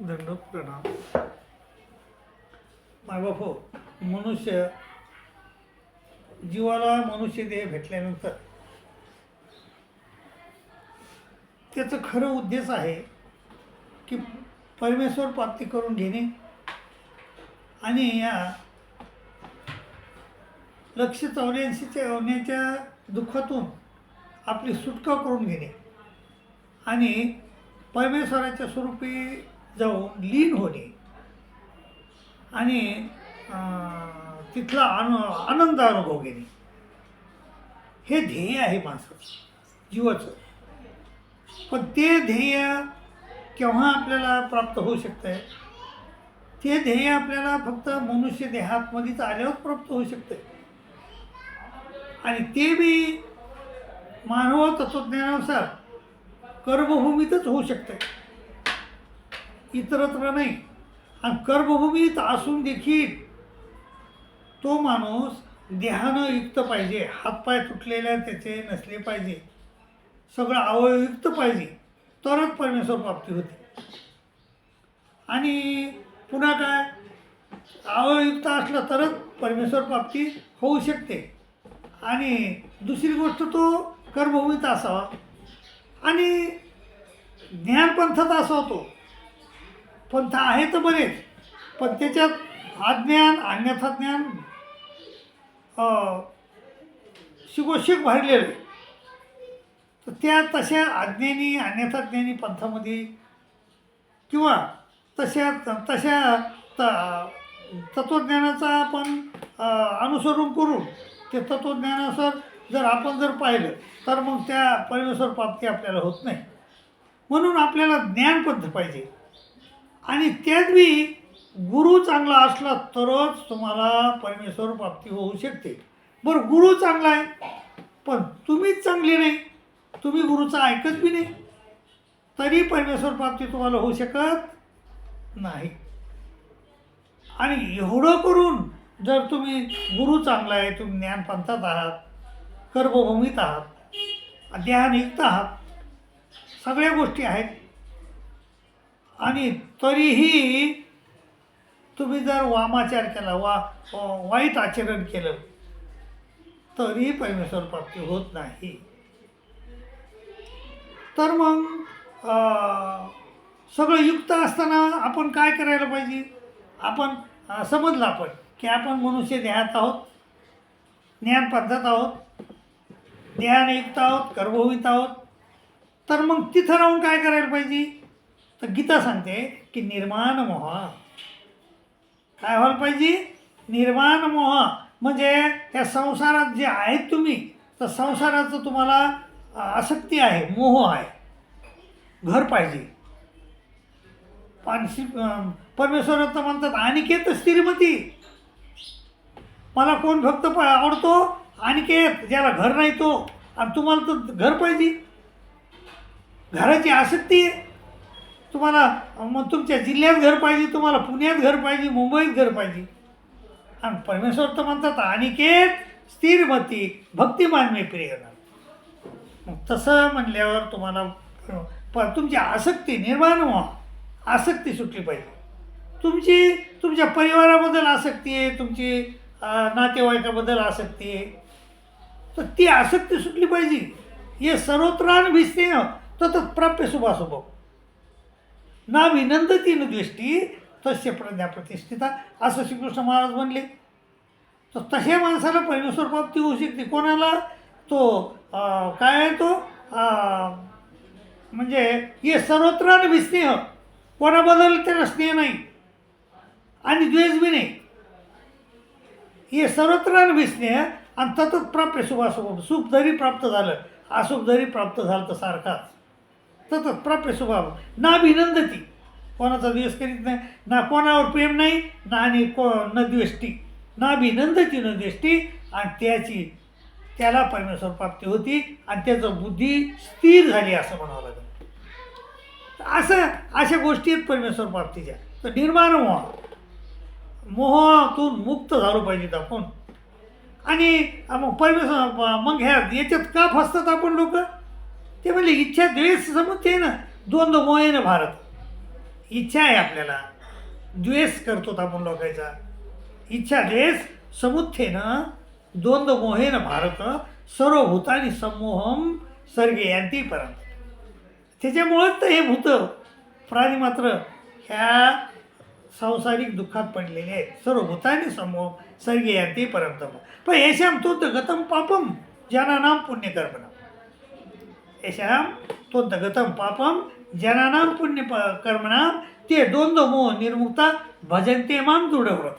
दंड प्रणाम. मायबाप हो मनुष्य जीवाला मनुष्य देह भेटल्यानंतर त्याचं खरं उद्देश आहे की परमेश्वर प्राप्ती करून घेणे आणि या लक्ष चौऱ्याऐंशीच्या होण्याच्या दुःखातून आपली सुटका करून घेणे आणि परमेश्वराच्या स्वरूपी जाऊन लीन होणे. आणि तिथला आन आनंद अनुभव घेणे. हे ध्येय आहे माणसाचं जीवाचं. पण ते ध्येय केव्हा आपल्याला प्राप्त होऊ शकतं आहे ते ध्येय आपल्याला फक्त मनुष्य देहातमध्येच आल्यावर प्राप्त होऊ शकतं आणि ते बी मानव तत्वज्ञानानुसार कर्मभूमीतच होऊ शकते इतरत्र नाही. आणि कर्मभूमीत असून देखील तो माणूस देहानं युक्त पाहिजे. हातपाय तुटलेल्या त्याचे नसले पाहिजे. सगळं अवयवयुक्त पाहिजे. तरच परमेश्वर प्राप्ती होते. आणि पुन्हा काय? अवयवयुक्त असलं तरच परमेश्वर प्राप्ती होऊ शकते. आणि दुसरी गोष्ट तो कर्मभूमीत असावा. आणि ज्ञानपंथात असावा तो. पंथ आहे तर बरेच. पण त्याच्यात अज्ञान अन्यथा ज्ञान शिकोशिक भरलेलं आहे. तर त्या तशा अज्ञानी अन्यथा ज्ञानी पंथामध्ये किंवा तशा तशा त तत्त्वज्ञानाचा आपण अनुसरून अनुसरण करून ते तत्त्वज्ञानानुसार जर आपण जर पाहिलं तर मग त्या परमेश्वर प्राप्ती आपल्याला होत नाही. म्हणून आपल्याला ज्ञानपंथ पाहिजे. आणि त्यात बी गुरु चांगला असला तरच तुम्हाला परमेश्वर प्राप्ती होऊ शकते. बरं गुरु चांगला आहे पण तुम्हीच चांगले नाही. तुम्ही गुरुचं ऐकत बी नाही. तरी परमेश्वर प्राप्ती तुम्हाला होऊ शकत नाही. आणि एवढं करून जर तुम्ही गुरु चांगला आहे तुम्ही ज्ञानपंथात आहात कर्मभूमीत आहात ध्यानयुक्त आहात सगळ्या गोष्टी आहेत. आणि तरीही तुम्ही जर वामाचार केला वा वाईट आचरण केलं तरी परमेश्वर प्राप्ती होत नाही. तर मग सगळं युक्त असताना आपण काय करायला पाहिजे? आपण समजलं आपण की आपण मनुष्य देहात आहोत ज्ञान पद्धत आहोत ज्ञानयुक्त आहोत गर्भभूमीत आहोत. तर मग तिथं राहून काय करायला पाहिजे? तर गीता सांगते की निर्माण मोह. काय व्हायला पाहिजे? निर्माण मोह. म्हणजे त्या संसारात जे आहेत तुम्ही तर संसाराचं तुम्हाला आसक्ती आहे मोह आहे. घर पाहिजे. पानशी अं, परमेश्वर तर म्हणतात अनिकेत श्रीमती. मला कोण फक्त प- आवडतो? अनिकेत ज्याला घर नाही तो. आणि तुम्हाला तर घर पाहिजे. घराची आसक्ती आहे. तुम्हाला मग तुमच्या जिल्ह्यात घर पाहिजे तुम्हाला पुण्यात घर पाहिजे मुंबईत घर पाहिजे. आणि परमेश्वर तर म्हणतात अनिकेत स्थिरमती भक्तिमान मी प्रिय मग तसं म्हणल्यावर तुम्हाला प तुमची आसक्ती निर्माण व्हा. आसक्ती सुटली पाहिजे. तुमची तुमच्या परिवाराबद्दल आसक्ती आहे तुमची नातेवाईकाबद्दल आसक्ती आहे. तर ती आसक्ती सुटली पाहिजे. हे सर्वत्रान भिजते ना तर प्राप्य शुभाशुभ ना विनंदती दृष्टी तस्य प्रज्ञा प्रतिष्ठिता. असं श्रीकृष्ण महाराज म्हणले. तर तशा माणसाला परमेश्वर प्राप्ती होऊ शकते. कोणाला? तो काय आहे तो? म्हणजे हे सर्वत्र विस्नेह कोणाबद्दल त्याला स्नेह नाही. आणि द्वेष बी नाही. हे सर्वत्र विस्नेह आणि ततच प्राप्य शुभाशुभ सुख जरी प्राप्त झालं अशुभ जरी प्राप्त झालं तर सारखाच. तत प्राप्य स्वभाव. ना अभिनंदती. कोणाचा द्वेष करीत नाही ना कोणावर प्रेम नाही ना आणि को न द्वेष्टी. ना अभिनंदती न द्वेष्टी आणि त्याची त्याला परमेश्वर प्राप्ती होती आणि त्याचं बुद्धी स्थिर झाली असं म्हणावं लागेल. असं अशा गोष्टी आहेत परमेश्वर प्राप्तीच्या. तर निर्माण मोह मोहातून मुक्त झालो पाहिजेत आपण. आणि मग परमेश्वर मग ह्या याच्यात का फसतात आपण लोक? ते म्हणले इच्छा द्वेष समजते ना. द्वंद्व मोहे ना भारत. इच्छा आहे आपल्याला. द्वेष करतो आपण लोकांचा. इच्छा द्वेष समुत्थेनं द्वंद्व मोहेन भारत. सर्व भूतानी समोहम सर्गे यांती परत त्याच्यामुळंच तर हे भूत प्राणी मात्र ह्या सांसारिक दुःखात पडलेले आहेत. सर्व भूतानी समूह सर्गे यांती पर्यंत पण येशाम तो गतम पापम ज्यांना नाम पुण्यकर्म तो गतम पापम जनानाम पुण्य प- कर्मणाम ते द्वंद्व मोह निर्मुक्ता भजनते माम दृढव्रत।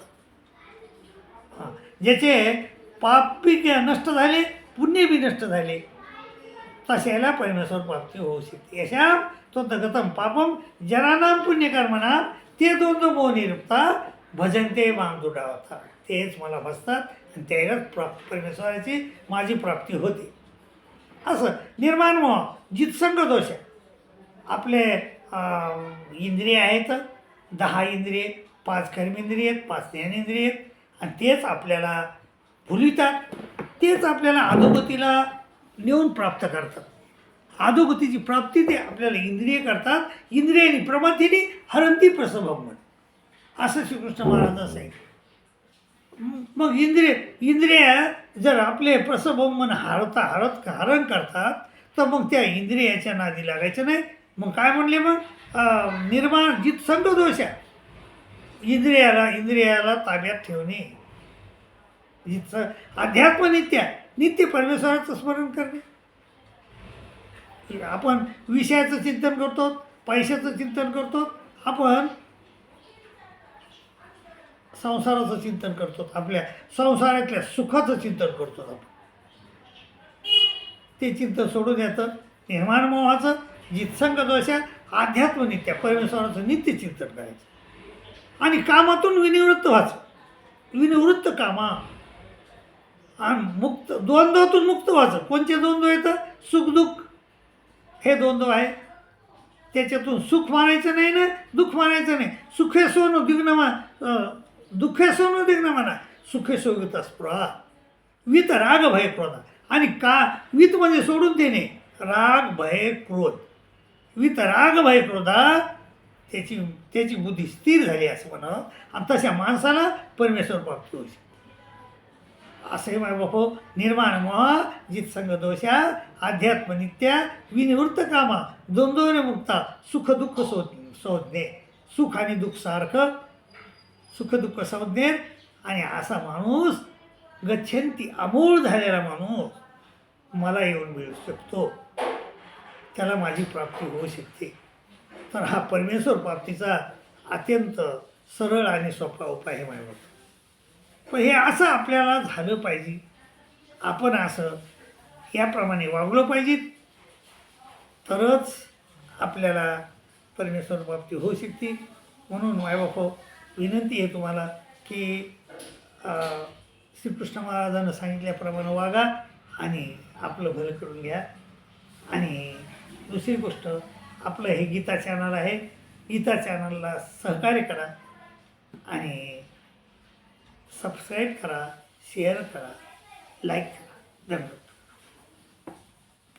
ज्याचे पापी नष्ट झाले पुण्य बी नष्ट झाले तशाला परमेश्वर प्राप्ती होऊ शकते यशा तो गतम पापम जनानाम पुण्यकर्मणाम ते द्वंद्व मोह निरुक्ता भजनते माम दृढावता तेच मला बसतात आणि त्यालाच प्राप्त परमेश्वराची माझी प्राप्ती होते. असं निर्माण व्हावं जितसंग दोष आहे. आपले इंद्रिय आहेत दहा इंद्रिये पाच कर्मेंद्रिय आहेत पाच ज्ञानेंद्रिय आहेत आणि तेच आपल्याला भुलितात तेच आपल्याला अधोगतीला नेऊन प्राप्त करतात. अधोगतीची प्राप्ती ते आपल्याला इंद्रिय करतात. इंद्रियाने प्रमातीने हरंती प्रसभम असं श्रीकृष्ण महाराज आहे. मग इंद्रिय इंद्रिय जर आपले प्रसभवन हारता हरत हरण करतात तर मग त्या इंद्रियाच्या नादी लागायचं नाही मग काय म्हणले मग? निर्माण जित संघ दोष आहे. इंद्रियाला इंद्रियाला ताब्यात ठेवणे. जित अध्यात्मनित्या नित्य परमेश्वराचं स्मरण करणे. आपण विषयाचं चिंतन करतो पैशाचं चिंतन करतो. आपण संसाराचं चिंतन करतो आपल्या. संसारातल्या सुखाचं चिंतन करतो आपण. ते चिंतन सोडून येतं निर्माण मोहाचं जित्संग दोषा अध्यात्म परमेश्वराचं नित्य चिंतन करायचं. आणि कामातून विनिवृत्त व्हायचं. विनिवृत्त कामा. आणि मुक्त द्वंद्वातून मुक्त व्हायचं. कोणते द्वंद्व येतं सुखदुःख हे द्वंद्व आहे. त्याच्यातून सुख मानायचं नाही ना? दुःख मानायचं नाही. सुखे सोनं दिग्न मा अं, दुःखे सोनं दिग्न म्हणा सुखे सोवित वित राग भय क्रोध. आणि का वित म्हणजे सोडून देणे? राग भय क्रोध. वित राग भय क्रोधा त्याची त्याची बुद्धी स्थिर झाली असं म्हणा. आणि तशा माणसाला परमेश्वर प्राप्त होऊ शकते. असे माय बापो. निर्माण मोहा जित संग दोषा आध्यात्मनित्या विनिवृत्त कामा द्वंद्वने मुक्ता सुख दुःख शोध शोधणे सुख आणि दुःख सारखं सुखदुःख संज्ञेत आणि असा माणूस गच्छंती अमोल झालेला माणूस मला येऊन मिळू शकतो. त्याला माझी प्राप्ती होऊ शकते. तर हा परमेश्वर प्राप्तीचा अत्यंत सरळ आणि सोपा उपाय आहे माझ्या पण हे असं आपल्याला झालं पाहिजे. आपण असं याप्रमाणे वागलं पाहिजे तरच आपल्याला परमेश्वर प्राप्ती होऊ शकते. म्हणून मायबापो हो, विनंती आहे तुम्हाला की श्रीकृष्ण महाराजानं सांगितल्याप्रमाणे वागा आणि आपलं भलं करून घ्या. आणि दुसरी गोष्ट आपलं हे गीता चॅनल आहे. गीता चॅनलला सहकार्य करा आणि सबस्क्राईब करा शेअर करा लाईक करा. धन्यवाद.